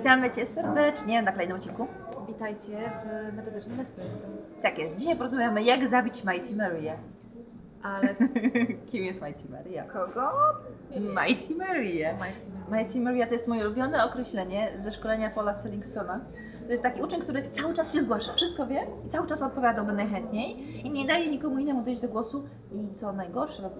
Witamy Cię serdecznie na kolejnym odcinku. Witajcie w metodycznym espresso. Tak jest, dzisiaj porozmawiamy jak zabić Mighty Mary'ę. Ale Kim jest Mighty Mary'a? kogo? Mighty Mary'ę. Mighty Mary'a to jest moje ulubione określenie ze szkolenia Paula Sellingsona. To jest taki uczeń, który cały czas się zgłasza, wszystko wie i cały czas odpowiadałby najchętniej i nie daje nikomu innemu dojść do głosu. I co najgorsze,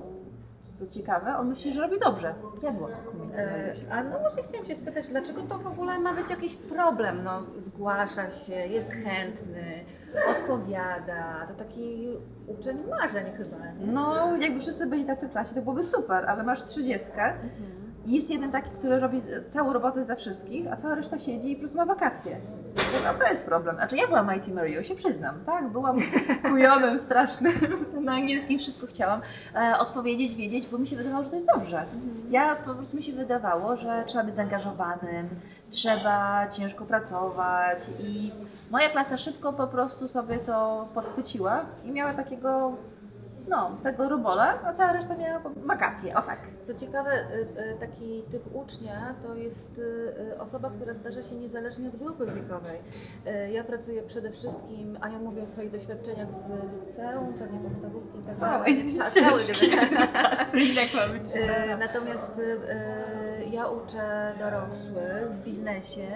co ciekawe, on myśli, że robi dobrze. Ja byłam taką E, a no właśnie chciałam się spytać, dlaczego to w ogóle ma być jakiś problem? No, zgłasza się, jest chętny, odpowiada. To taki uczeń marzeń chyba. nie? No, jakby wszyscy byli tacy w klasie, to byłoby super, ale masz trzydziestkę, Mhm. Jest jeden taki, który robi całą robotę za wszystkich, a cała reszta siedzi i po prostu ma wakacje. No to jest problem. Znaczy ja byłam Mighty Mario, się przyznam, tak? Byłam kujonem strasznym. Na angielskim wszystko chciałam e, odpowiedzieć, wiedzieć, bo mi się wydawało, że to jest dobrze. Ja po prostu mi się wydawało, że trzeba być zaangażowanym, trzeba ciężko pracować i moja klasa szybko po prostu sobie to podchwyciła i miała takiego, no, tego robola, a cała reszta miała wakacje, o tak. Co ciekawe, y, y, taki typ ucznia to jest y, osoba, która zdarza się niezależnie od grupy wiekowej. Ja pracuję przede wszystkim, Ania mówi o swoich doświadczeniach z liceum, pewnie podstawówki i tak dalej. A, ma być. Y, Natomiast ja uczę dorosłych w biznesie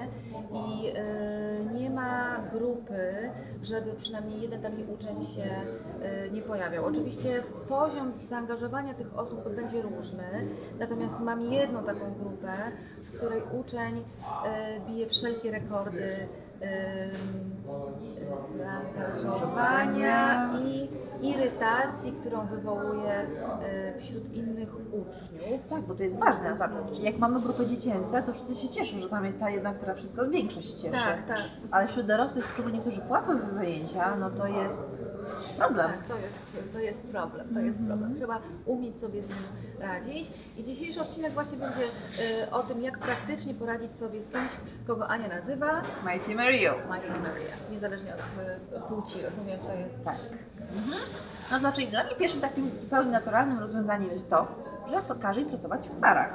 i y, nie ma grupy, żeby przynajmniej jeden taki uczeń się y, nie pojawiał. Oczywiście poziom zaangażowania tych osób będzie różny, natomiast mam jedną taką grupę, w której uczeń y, bije wszelkie rekordy zaangażowania i irytacji, którą wywołuje y, wśród innych uczniów. Tak, bo to jest ważne. Jak mamy grupy dziecięce, to wszyscy się cieszą, że tam jest ta jedna, która wszystko, większość cieszy. Tak, tak. Ale wśród dorosłych, szczególnie którzy płacą za zajęcia, no to jest problem. Tak, to jest, to jest problem, to jest problem. Trzeba umieć sobie z nim radzić. I dzisiejszy odcinek właśnie będzie y, o tym, jak praktycznie poradzić sobie z kimś, kogo Ania nazywa Mighty Mario. Mighty Maria. Niezależnie od y, płci, rozumiem, to jest Tak. No dlaczego? Dla mnie pierwszym takim zupełnie naturalnym rozwiązaniem jest to, że każe im pracować w parach.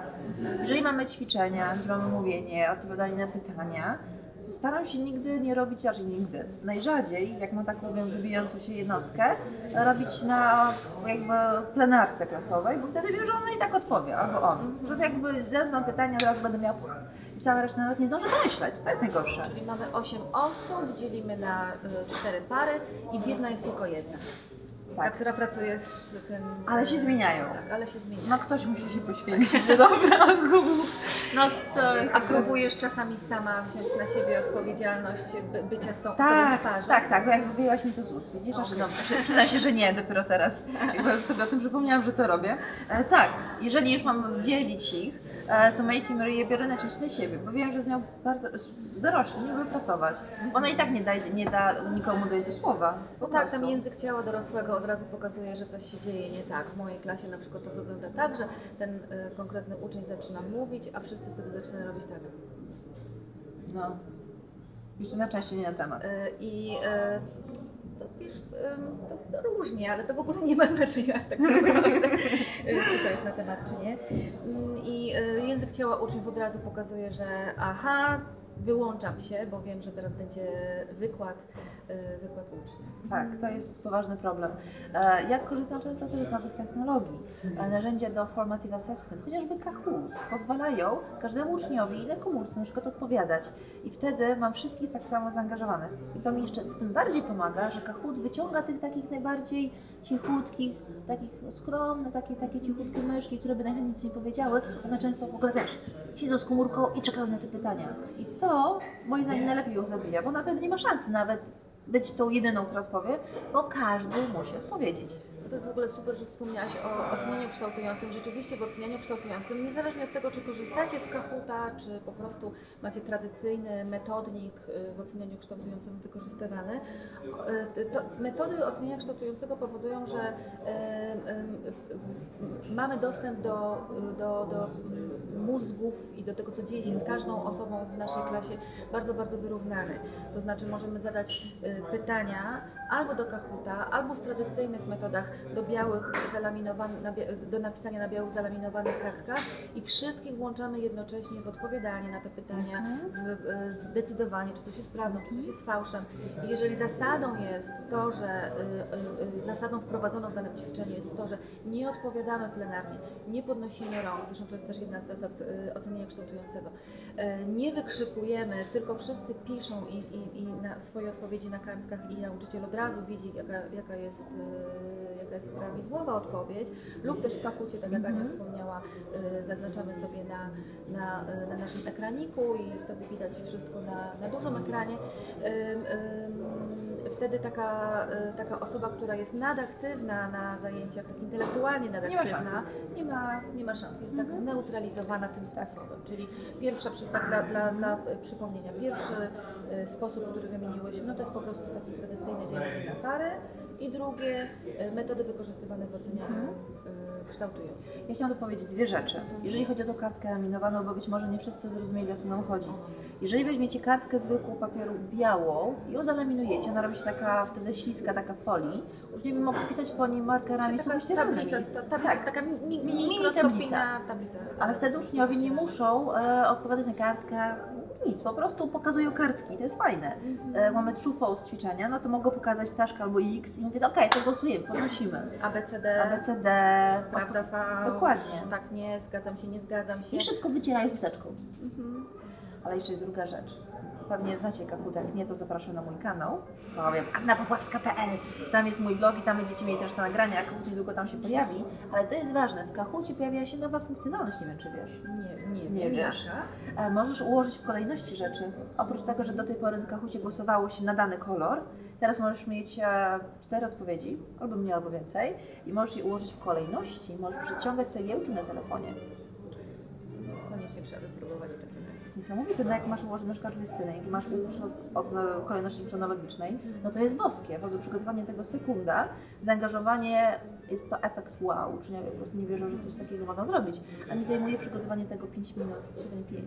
Jeżeli mamy ćwiczenia, gdzie mamy mówienie, odpowiadanie na pytania, to staram się nigdy nie robić, raczej nigdy, najrzadziej, jak mam taką wybijającą się jednostkę, robić na jakby plenarce klasowej, bo wtedy wiem, że ona i tak odpowie, albo on. Że to jakby zadam pytania, od razu będę miała cała reszta nawet nie zdąży pomyśleć. To jest najgorsze. Czyli mamy 8 osób, dzielimy na y, 4 pary i biedna jest tylko jedna. Ta, Tak. która pracuje z tym. Ale się zmieniają. Tak, ale się zmienia. No ktoś musi się poświęcić, dobra, no to jest... A próbujesz czasami sama wziąć na siebie odpowiedzialność by, bycia z tą Tak, parze? tak, tak, bo jak wyjęłaś mi to z ust, widzisz, że Okej. no, przy- przyznam się, że nie, dopiero teraz, jakby sobie o tym przypomniałam, że to robię. E, tak, jeżeli już mam dzielić ich, to Mighty Maryję biorę najczęściej na siebie, bo wiem, że z nią bardzo, dorośli nie pracować. Ona i tak nie da, nie da nikomu dojść do słowa. Tak, ten język ciała dorosłego od razu pokazuje, że coś się dzieje nie tak. W mojej klasie na przykład to wygląda tak, że ten y, konkretny uczeń zaczyna mówić, a wszyscy wtedy zaczynają robić tak. No. Jeszcze na częściej nie na temat. Y, I y, wiesz, to, to różnie, ale to w ogóle nie ma znaczenia tak naprawdę, czy to jest na temat, czy nie. Mm, I y, język ciała uczniów od razu pokazuje, że aha, wyłączam się, bo wiem, że teraz będzie wykład, y, wykład ucznia. Tak, to jest poważny problem. E, Ja korzystam często też z nowych technologii. E, Narzędzia do formative assessment, chociażby Kahoot, pozwalają każdemu uczniowi na komórce na przykład odpowiadać. I wtedy mam wszystkich tak samo zaangażowanych. I to mi jeszcze tym bardziej pomaga, że Kahoot wyciąga tych takich najbardziej cichutkich, takich skromne, takie, takie cichutkie myszki, które by najchętniej nic nie powiedziały. One często w ogóle też siedzą z komórką i czekają na te pytania. I to moim zdaniem najlepiej ją zabija, bo ona wtedy nie ma szansy nawet być tą jedyną, która odpowie, bo każdy musi odpowiedzieć. To jest w ogóle super, że wspomniałaś o ocenianiu kształtującym. Rzeczywiście w ocenianiu kształtującym, niezależnie od tego, czy korzystacie z Kahoota, czy po prostu macie tradycyjny metodnik y, w ocenianiu kształtującym wykorzystywany, y, to metody oceniania kształtującego powodują, że y, mamy dostęp do, do, do mózgów i do tego, co dzieje się z każdą osobą w naszej klasie bardzo, bardzo wyrównany. To znaczy możemy zadać pytania albo do Kahoota, albo w tradycyjnych metodach do białych zalaminowanych, do napisania na białych zalaminowanych kartkach i wszystkich włączamy jednocześnie w odpowiadanie na te pytania, Mhm. w, zdecydowanie, czy coś jest prawdą, czy coś jest fałszem. I jeżeli zasadą jest to, że y, y, y, zasadą wprowadzoną w danym ćwiczeniu jest to, że nie odpowiadamy plenarnie, nie podnosimy rąk, zresztą to jest też jedna z zasad oceniania kształtującego, nie wykrzykujemy, tylko wszyscy piszą i, i, i swoje odpowiedzi na kartkach i nauczyciel od razu widzi, jaka, jaka, jest, y, jaka jest prawidłowa odpowiedź, lub też w kakucie, tak jak Ania wspomniała, zaznaczamy sobie na, na, na naszym ekraniku i wtedy widać wszystko na, na dużym ekranie. Wtedy taka, y, taka osoba, która jest nadaktywna na zajęciach, tak intelektualnie nadaktywna, nie ma, nie ma szans. Jest tak Mhm. zneutralizowana tym sposobem. Czyli pierwsza, tak dla, dla, dla przypomnienia, pierwszy y, sposób, który wymieniłyśmy, no to jest po prostu taki tradycyjny dzielenie na pary i drugie y, metody wykorzystywane w ocenianiu kształtującym. Ja chciałam dopowiedzieć dwie rzeczy. Jeżeli chodzi o tą kartkę laminowaną, bo być może nie wszyscy zrozumieli o co nam chodzi. Jeżeli weźmiecie kartkę zwykłą papieru białą i ją zalaminujecie, ona robi się taka wtedy śliska, taka folii, uczniowie mogą pisać po niej markerami Taka suchościeranymi. tablica, ta- tablica, Tak. taka mi, mi, Mini mikroskopijna tablica. Ale wtedy uczniowie nie muszą e, odpowiadać na kartkę, nic, po prostu pokazują kartki, to jest fajne. E, mamy true false ćwiczenia, no to mogą pokazać ptaszkę albo X i mówię, okej, to głosujemy, podnosimy. ABCD, ABCD, prawda, fałsz, Dokładnie. tak, nie, zgadzam się, nie zgadzam się. i szybko wycierają chusteczką. Mhm. Ale jeszcze jest druga rzecz. Pewnie znacie Kahoot, jak nie, to zapraszam na mój kanał. Powiem annapopławska.pl Tam jest mój blog i tam będziecie mieli też te nagrania, Kahoot niedługo tam się pojawi. Ale co jest ważne, w Kahoocie pojawia się nowa funkcjonalność, nie wiem czy wiesz. Nie, nie, Nie wiem, wiesz. jaka. E, Możesz ułożyć w kolejności rzeczy. Oprócz tego, że do tej pory w Kahoocie głosowało się na dany kolor, teraz możesz mieć e, cztery odpowiedzi, albo mniej, albo więcej, i możesz je ułożyć w kolejności. Możesz przeciągać cegiełki na telefonie. Koniecznie trzeba wypróbować Niesamowite, no jak masz ułożone na przykład rysunek i masz ułóż od, od e, kolejności chronologicznej, no to jest boskie. W ogóle przygotowanie tego sekunda, zaangażowanie, jest to efekt wow. Uczniowie po prostu nie wierzą, że coś takiego można zrobić. A mi zajmuje przygotowanie tego 5 minut, 7-5.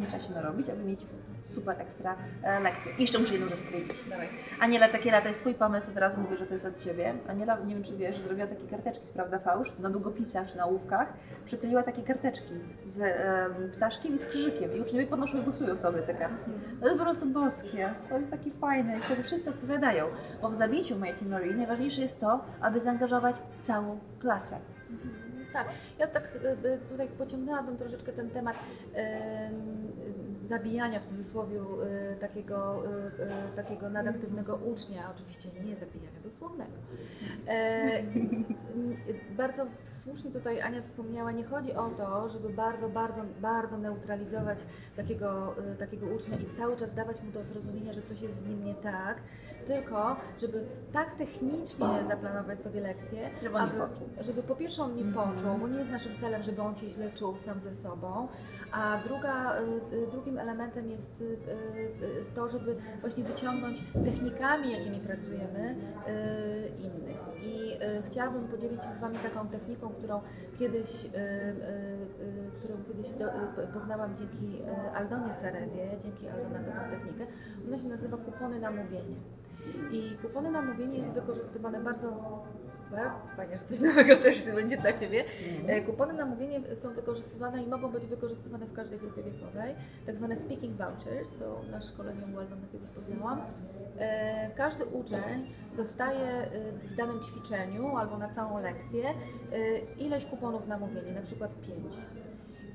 Nie trzeba się narobić, aby mieć super ekstra e, lekcję. I jeszcze muszę jedną rzecz powiedzieć. Dawaj. Aniela Takiela, to jest Twój pomysł, od razu mówię, że to jest od Ciebie. Aniela, nie wiem czy wiesz, zrobiła takie karteczki z Prawda Fałsz na długopisach czy na ołówkach. Przykleiła takie karteczki z em, ptaszkiem i z krzyżykiem i uczniowie podnoszą i głosują sobie te kartki. To jest po prostu boskie, to jest takie fajne i wtedy wszyscy odpowiadają. Bo w zabiciu Mighty Marie najważniejsze jest to, aby zaangażować całą klasę. Mhm. Tak, ja tak tutaj pociągnęłabym troszeczkę ten temat em, zabijania w cudzysłowie y, takiego, y, y, takiego nadaktywnego ucznia, oczywiście nie zabijania dosłownego. E, bardzo słusznie tutaj Ania wspomniała, nie chodzi o to, żeby bardzo, bardzo, bardzo neutralizować takiego, y, takiego ucznia i cały czas dawać mu do zrozumienia, że coś jest z nim nie tak, tylko żeby tak technicznie zaplanować sobie lekcję, Żeby aby, żeby po pierwsze on nie Mhm. poczuł, bo nie jest naszym celem, żeby on się źle czuł sam ze sobą, a druga, y, y, drugim elementem jest y, to, żeby właśnie wyciągnąć technikami, jakimi pracujemy, innych. I chciałabym podzielić się z Wami taką techniką, którą kiedyś, którą kiedyś poznałam dzięki Aldonie Sarewie, dzięki Aldona za tą technikę. Ona się nazywa kupony na mówienie. I kupony na mówienie jest wykorzystywane bardzo super, fajnie, że coś nowego też będzie dla Ciebie. E, Kupony na mówienie są wykorzystywane i mogą być wykorzystywane w każdej grupie wiekowej. Tak zwane speaking vouchers, to na szkoleniu u Aldona kiedyś poznałam. E, Każdy uczeń dostaje e, w danym ćwiczeniu albo na całą lekcję ileś kuponów na mówienie, na przykład 5.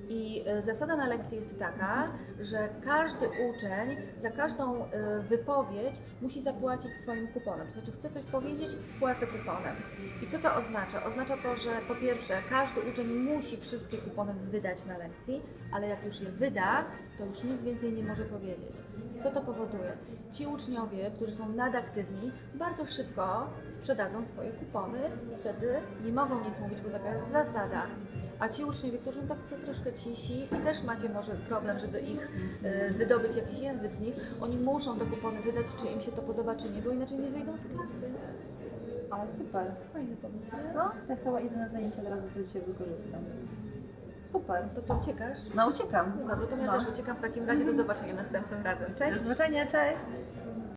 I e, zasada na lekcji jest taka, że każdy uczeń za każdą e, wypowiedź musi zapłacić swoim kuponem. To znaczy chce coś powiedzieć, płacę kuponem. I co to oznacza? Oznacza to, że po pierwsze każdy uczeń musi wszystkie kupony wydać na lekcji, ale jak już je wyda, to już nic więcej nie może powiedzieć. Co to powoduje? Ci uczniowie, którzy są nadaktywni, bardzo szybko sprzedadzą swoje kupony i wtedy nie mogą nic mówić, bo taka jest zasada. A ci uczniowie, którzy są tak to troszkę cisi i też macie może problem, żeby ich e, wydobyć jakiś język z nich, oni muszą te kupony wydać, czy im się to podoba, czy nie, bo inaczej nie wyjdą z klasy. Ale super, fajny pomysł. Wiesz co? To chyba jedyne zajęcie od razu sobie dzisiaj wykorzystam. Super. To co, uciekasz? No uciekam. No dobra, to ja No. też uciekam w takim razie. Do zobaczenia następnym razem. Cześć! Do zobaczenia, cześć!